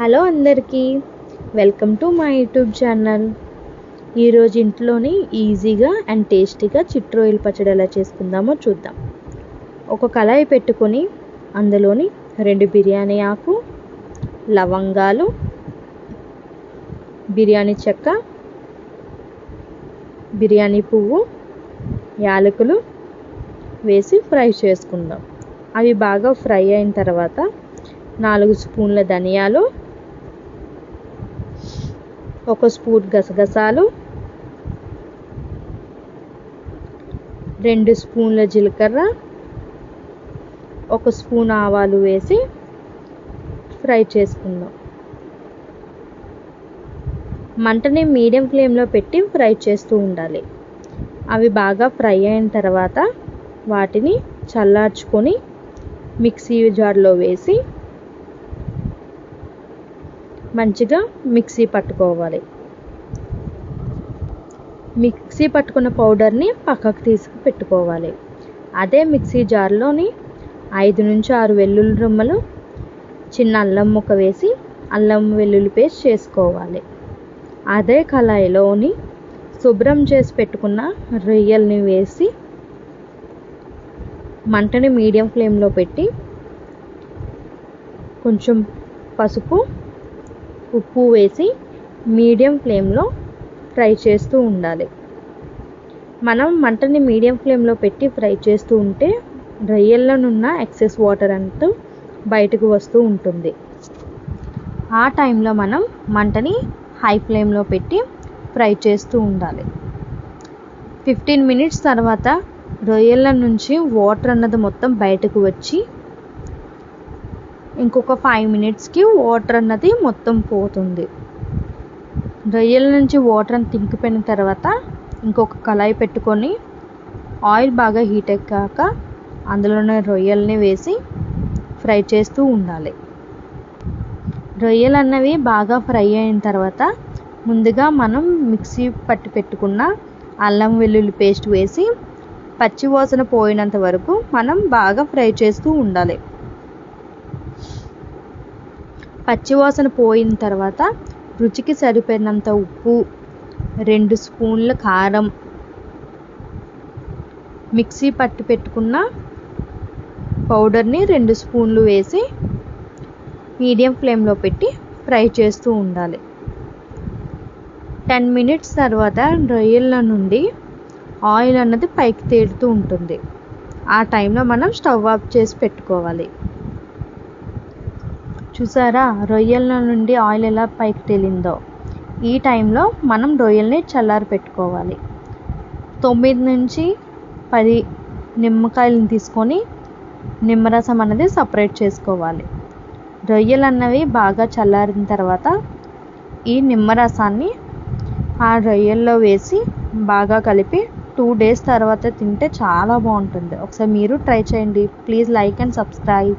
Hello అందరికీ. Welcome to my YouTube channel. ఈరోజు ఇంట్లోని ఈజీగా అండ్ టేస్టీగా చిట్రోయిల్ పచ్చడి ఎలా చేసుకుందామో చూద్దాం. ఒక కళాయి పెట్టుకొని అందులోని రెండు బిర్యానీ ఆకు లవంగాలు బిర్యానీ చెక్క బిర్యానీ పువ్వు యాలకులు వేసి ఫ్రై చేసుకుందాం. అవి బాగా ఫ్రై అయిన తర్వాత నాలుగు స్పూన్ల ధనియాలు ఒక స్పూన్ గసగసాలు రెండు స్పూన్ల జీలకర్ర ఒక స్పూన్ ఆవాలు వేసి ఫ్రై చేసుకుందాం. మంటని మీడియం ఫ్లేమ్లో పెట్టి ఫ్రై చేస్తూ ఉండాలి. అవి బాగా ఫ్రై అయిన తర్వాత వాటిని చల్లార్చుకొని మిక్సీ జార్లో వేసి మంచిగా మిక్సీ పట్టుకోవాలి. మిక్సీ పట్టుకున్న పౌడర్ని పక్కకు తీసుకు పెట్టుకోవాలి అదే మిక్సీ జార్లోని ఐదు నుంచి ఆరు వెల్లుల్లి రొమ్మలు చిన్న అల్లం ముక్క వేసి అల్లం వెల్లుల్లి పేస్ట్ చేసుకోవాలి. అదే కళాయిలోని శుభ్రం చేసి పెట్టుకున్న రొయ్యల్ని వేసి మంటని మీడియం ఫ్లేమ్లో పెట్టి కొంచెం పసుపు ఉప్పు వేసి మీడియం ఫ్లేమ్లో ఫ్రై చేస్తూ ఉండాలి. మనం మంటని మీడియం ఫ్లేమ్లో పెట్టి ఫ్రై చేస్తూ ఉంటే రొయ్యల్లోనున్న ఎక్సెస్ వాటర్ అంటూ బయటకు వస్తూ ఉంటుంది. ఆ టైంలో మనం మంటని హై ఫ్లేమ్లో పెట్టి ఫ్రై చేస్తూ ఉండాలి. ఫిఫ్టీన్ మినిట్స్ తర్వాత రొయ్యల నుంచి వాటర్ అన్నది మొత్తం బయటకు వచ్చి ఇంకొక ఫైవ్ మినిట్స్కి వాటర్ అన్నది మొత్తం పోతుంది. రొయ్యల నుంచి వాటర్ అని తింకిపోయిన తర్వాత ఇంకొక కళాయి పెట్టుకొని ఆయిల్ బాగా హీట్ ఎక్కాక అందులోనే రొయ్యల్ని వేసి ఫ్రై చేస్తూ ఉండాలి. రొయ్యలు అన్నవి బాగా ఫ్రై అయిన తర్వాత ముందుగా మనం మిక్సీ పట్టి పెట్టుకున్న అల్లం వెల్లుల్లి పేస్ట్ వేసి పచ్చి వాసన పోయినంత వరకు మనం బాగా ఫ్రై చేస్తూ ఉండాలి. పచ్చివాసన పోయిన తర్వాత రుచికి సరిపడినంత ఉప్పు రెండు స్పూన్ల కారం మిక్సీ పట్టి పెట్టుకున్న పౌడర్ని రెండు స్పూన్లు వేసి మీడియం ఫ్లేమ్లో పెట్టి ఫ్రై చేస్తూ ఉండాలి. టెన్ మినిట్స్ తర్వాత రొయ్యల నుండి ఆయిల్ అన్నది పైకి తేలుతూ ఉంటుంది. ఆ టైంలో మనం స్టవ్ ఆఫ్ చేసి పెట్టుకోవాలి. చూసారా? రొయ్యల నుండి ఆయిల్ ఎలా పైకి తేలిందో. ఈ టైంలో మనం రొయ్యల్ని చల్లారి పెట్టుకోవాలి. తొమ్మిది నుంచి పది నిమ్మకాయలను తీసుకొని నిమ్మరసం అనేది సపరేట్ చేసుకోవాలి. రొయ్యలు అన్నవి బాగా చల్లారిన తర్వాత ఈ నిమ్మరసాన్ని ఆ రొయ్యల్లో వేసి బాగా కలిపి టూ డేస్ తర్వాత తింటే చాలా బాగుంటుంది. ఒకసారి మీరు ట్రై చేయండి. Please like and subscribe.